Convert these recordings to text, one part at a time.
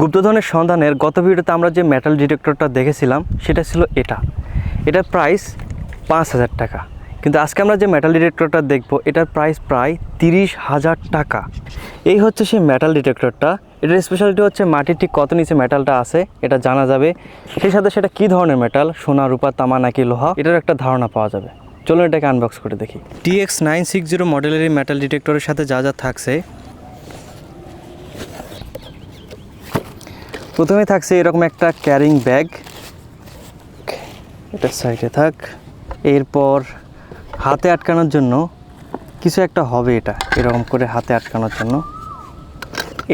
গুপ্তধনের সন্ধানের গত ভিডিওতে আমরা যে মেটাল ডিটেক্টরটা দেখেছিলাম, সেটা ছিল এটা। এটার প্রাইস পাঁচ হাজার টাকা। কিন্তু আজকে আমরা যে মেটাল ডিটেক্টরটা দেখব, এটার প্রাইস প্রায় তিরিশ হাজার টাকা। এই হচ্ছে সেই মেটাল ডিটেক্টরটা এটার স্পেশালিটি হচ্ছে মাটির ঠিক কত নিচে মেটালটা আছে, এটা জানা যাবে। সেই সাথে সেটা কী ধরনের মেটাল সোনা, রূপা, তামা নাকি লোহা? এটার একটা ধারণা পাওয়া যাবে। চলুন এটাকে আনবক্স করে দেখি। টিএক্স নাইন সিক্স জিরো মডেলের এই মেটাল ডিটেক্টরের সাথে যা যা থাকছে প্রথমে থাকছে এরকম একটা ক্যারিং ব্যাগ এটা সাইডে থাক। এরপর হাতে আটকানোর জন্য কিছু একটা হবে এটা, এরকম করে হাতে আটকানোর জন্য।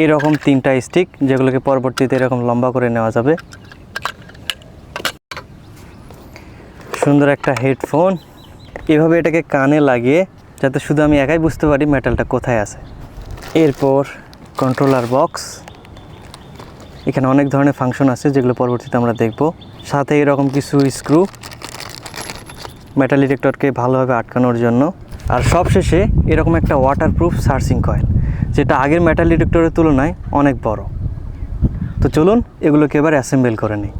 এইরকম তিনটা স্টিক যেগুলোকে পরবর্তীতে এরকম লম্বা করে নেওয়া যাবে। সুন্দর একটা হেডফোন এভাবে এটাকে কানে লাগিয়ে যাতে শুধু আমি একাই বুঝতে পারি মেটালটা কোথায় আছে। এরপর কন্ট্রোলার বক্স এখানে অনেক ধরনের ফাংশন আছে যেগুলো পরবর্তীতে আমরা দেখব। সাথে এরকম কিছু স্ক্রু মেটাল ডিটেক্টরকে ভালোভাবে আটকানোর জন্য। আর সবশেষে এরকম একটা ওয়াটারপ্রুফ সার্চিং কয়েল যেটা আগের মেটাল ডিটেক্টরের তুলনায় অনেক বড়। তো চলুন এগুলোকে এবার অ্যাসেম্বল করে নিই।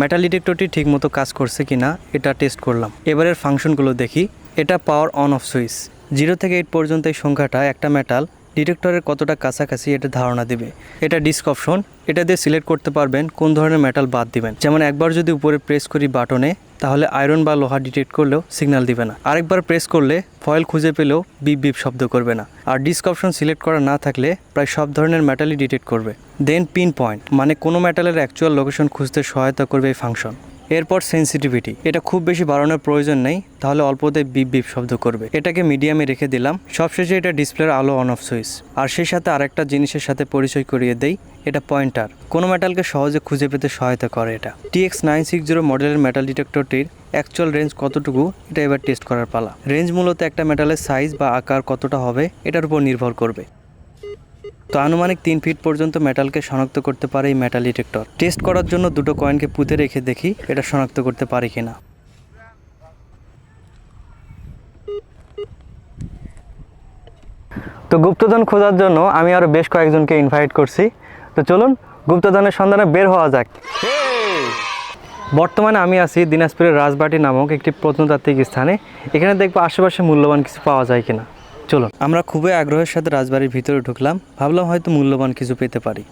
মেটাল ডিটেক্টরটি ঠিকমতো কাজ করছে কি না এটা টেস্ট করলাম। এবারের ফাংশনগুলো দেখি। এটা power on off switch zero থেকে এইট পর্যন্ত এই সংখ্যাটা একটা মেটাল ডিটেক্টরের কতটা কাছাকাছি এটা ধারণা দিবে। এটা ডিস্ক অপশন, এটা দিয়ে সিলেক্ট করতে পারবেন কোন ধরনের মেটাল বাদ দিবেন। যেমন একবার যদি উপরে প্রেস করি বাটনে, তাহলে আয়রন বা লোহা ডিটেক্ট করলেও সিগন্যাল দিবে না। আরেকবার প্রেস করলে ফয়েল খুঁজে পেলেও বিপ বিপ শব্দ করবে না। আর ডিস্ক অপশন সিলেক্ট করা না থাকলে প্রায় সব ধরনের মেটালই ডিটেক্ট করবে। দেন পিন পয়েন্ট মানে কোনো মেটালের অ্যাকচুয়াল লোকেশন খুঁজতে সহায়তা করবে এই ফাংশন এরপর সেন্সিটিভিটি এটা খুব বেশি বাড়ানোর প্রয়োজন নেই, তাহলে অল্পতে বিপ বিপ শব্দ করবে। এটাকে মিডিয়ামে রেখে দিলাম, সবশেষে এটা ডিসপ্লের আলো অন অফ সুইচ আর সেই সাথে আরেকটা জিনিসের সাথে পরিচয় করিয়ে দেই, এটা পয়েন্টার কোনো মেটালকে সহজে খুঁজে পেতে সহায়তা করে এটা। টিএক্স নাইন সিক্স জিরো মডেলের মেটাল ডিটেক্টরটির অ্যাকচুয়াল রেঞ্জ কতটুকু, এটা এবার টেস্ট করার পালা। রেঞ্জ মূলত একটা মেটালের সাইজ বা আকার কতটা হবে, এটার উপর নির্ভর করবে। তো আনুমানিক তিন ফিট পর্যন্ত মেটালকে শনাক্ত করতে পারে এই মেটাল ডিটেক্টর টেস্ট করার জন্য দুটো কয়েনকে পুঁতে রেখে দেখি এটা শনাক্ত করতে পারি কিনা। তো গুপ্তধন খোঁজার জন্য আমি আরও বেশ কয়েকজনকে ইনভাইট করছি। তো চলুন, গুপ্তধনের সন্ধানে বের হওয়া যাক। বর্তমানে আমি আছি দিনাজপুরের রাজবাটি নামক একটি প্রত্নতাত্ত্বিক স্থানে। এখানে দেখব আশেপাশে মূল্যবান কিছু পাওয়া যায় কিনা। চলুন। আমরা খুবই আগ্রহের সাথে রাজবাড়ির ভিতরে ঢুকলাম। ভাবলাম হয়তো মূল্যবান কিছু পেতে পারি।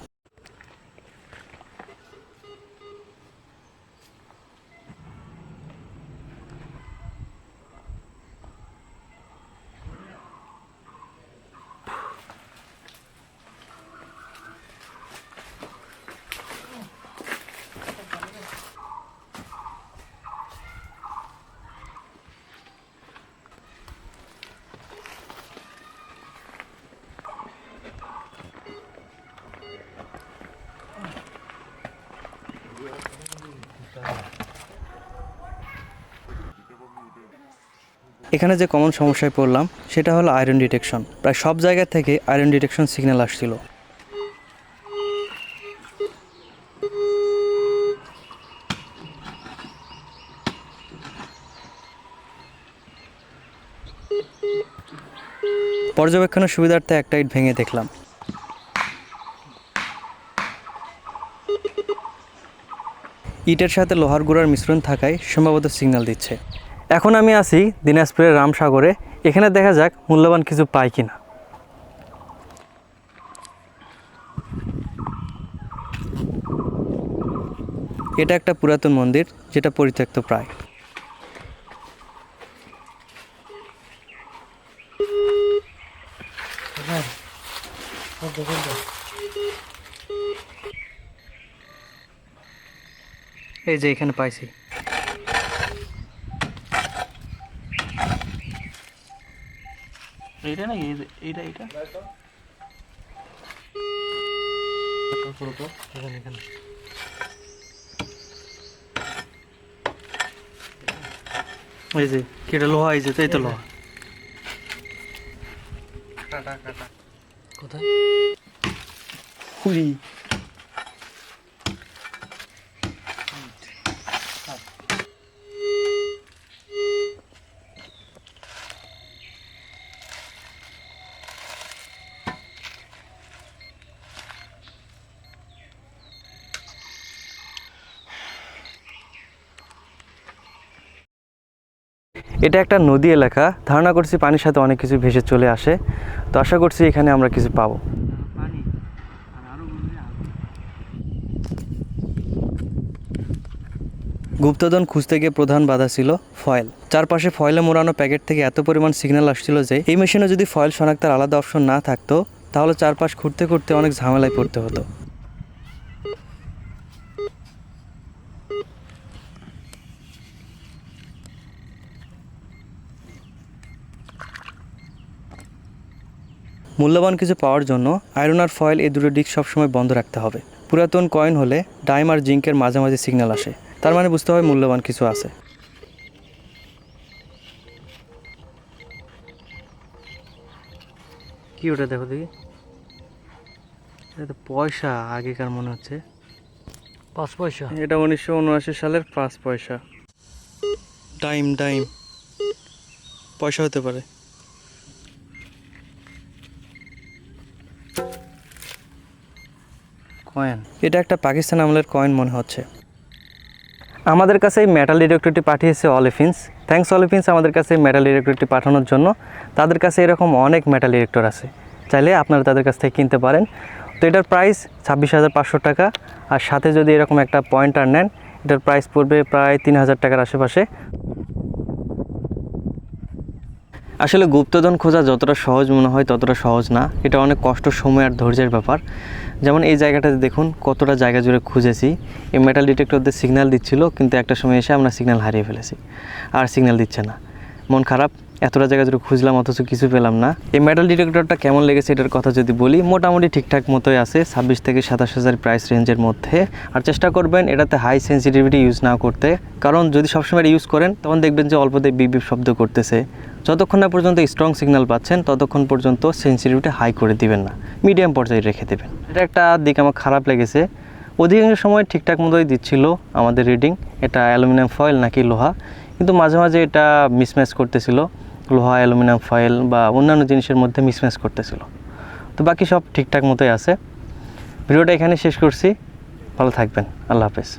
এখানে যে কমন সমস্যায় পড়লাম, সেটা হলো আয়রন ডিটেকশন প্রায় সব জায়গা থেকে আয়রন ডিটেকশন সিগন্যাল আসছিল। পর্যবেক্ষণের সুবিধার্থে একটা ইট ভেঙে দেখলাম। ইটের সাথে লোহার গুঁড়ার মিশ্রণ থাকায় সম্ভবত সিগন্যাল দিচ্ছে। এখন আমি আছি দিনাজপুরের রামসাগরে। এখানে দেখা যাক মূল্যবান কিছু পাই কিনা। এটা একটা পুরাতন মন্দির, যেটা পরিত্যক্ত প্রায়। এই যে এখানে পাইছি। এইটা নাকি? এইটা এইটা? এই যে কি লোহা এই যে এই তো লোহা। কোথায়? হুই এটা একটা নদী এলাকা। ধারণা করছি পানির সাথে অনেক কিছু ভেসে চলে আসে। তো আশা করছি এখানে আমরা কিছু পাবো। গুপ্তধন খুঁজতে গিয়ে প্রধান বাধা ছিল ফয়েল। চারপাশে ফয়েলে মোড়ানো প্যাকেট থেকে এত পরিমাণ সিগন্যাল আসছিল যে, এই মেশিনে যদি ফয়েল শনাক্তের আলাদা অপশন না থাকতো, তাহলে চারপাশ ঘুরতে ঘুরতে অনেক ঝামেলায় পড়তে হতো। মূল্যবান কিছু পাওয়ার জন্য আয়রন আর ফয়েল এই দুটো দিক সবসময় বন্ধ রাখতে হবে। পুরাতন কয়েন হলে ডাইম আর জিঙ্কের মাঝামাঝি সিগন্যাল আসে। তার মানে বুঝতে হবে মূল্যবান কিছু আছে। কি ওটা দেখো দেখি? এটা তো পয়সা আগেকার মনে হচ্ছে। পাঁচ পয়সা? এটা উনিশশো উনআশি সালের পাঁচ পয়সা। টাইম টাইম পয়সা হতে পারে। কয়েন এটা একটা পাকিস্তান আমলের কয়েন মনে হচ্ছে। আমাদের কাছে এই মেটাল ডিটেক্টরটি পাঠিয়েছে অলিফিন্স থ্যাঙ্কস অলিফিন্স আমাদের কাছে মেটাল ডিটেক্টরটি পাঠানোর জন্য। তাদের কাছে এরকম অনেক মেটাল ডিটেক্টর আছে। চাইলে আপনারা তাদের কাছ থেকে কিনতে পারেন। তো এটার প্রাইস ছাব্বিশ হাজার পাঁচশো টাকা। আর সাথে যদি এরকম একটা পয়েন্টার নেন, এটার প্রাইস পড়বে প্রায় তিন হাজার টাকার আশেপাশে। আসলে গুপ্তধন খোঁজা যতটা সহজ মনে হয় ততটা সহজ না। এটা অনেক কষ্ট, সময় আর ধৈর্যের ব্যাপার। যেমন এই জায়গাটাতে দেখুন কতটা জায়গা জুড়ে খুঁজেছি। এই মেটাল ডিটেক্টরদের সিগন্যাল দিচ্ছিল, কিন্তু একটা সময় এসে আমরা সিগন্যাল হারিয়ে ফেলেছি। আর সিগন্যাল দিচ্ছে না। মন খারাপ, এতটা জায়গা জুড়ে খুঁজলাম, অথচ কিছু পেলাম না। এই মেটাল ডিটেক্টরটা কেমন লেগেছে এটার কথা যদি বলি, মোটামুটি ঠিকঠাক মতোই আছে, ছাব্বিশ থেকে সাতাশ হাজার প্রাইস রেঞ্জের মধ্যে। আর চেষ্টা করবেন এটাতে হাই সেন্সিটিভিটি ইউজ না করতে। কারণ যদি সবসময় ইউজ করেন, তখন দেখবেন যে অল্পতে বিপ শব্দ করতেছে। যতক্ষণ না পর্যন্ত স্ট্রং সিগন্যাল পাচ্ছেন, ততক্ষণ পর্যন্ত সেন্সিটিভিটি হাই করে দিবেন না। মিডিয়াম পর্যায়ে রেখে দেবেন। এটা একটা দিক আমার খারাপ লেগেছে। অধিকাংশ সময় ঠিকঠাক মতোই দিচ্ছিল আমাদের রিডিং এটা অ্যালুমিনিয়াম ফয়েল নাকি লোহা? কিন্তু মাঝে মাঝে এটা মিসম্যাচ করতেছিল। লোহা অ্যালুমিনিয়াম ফয়েল বা অন্যান্য জিনিসের মধ্যে মিসম্যাচ করতেছিল। তো বাকি সব ঠিকঠাক মতোই আছে। ভিডিওটা এখানে শেষ করছি। ভালো থাকবেন। আল্লাহ হাফেজ।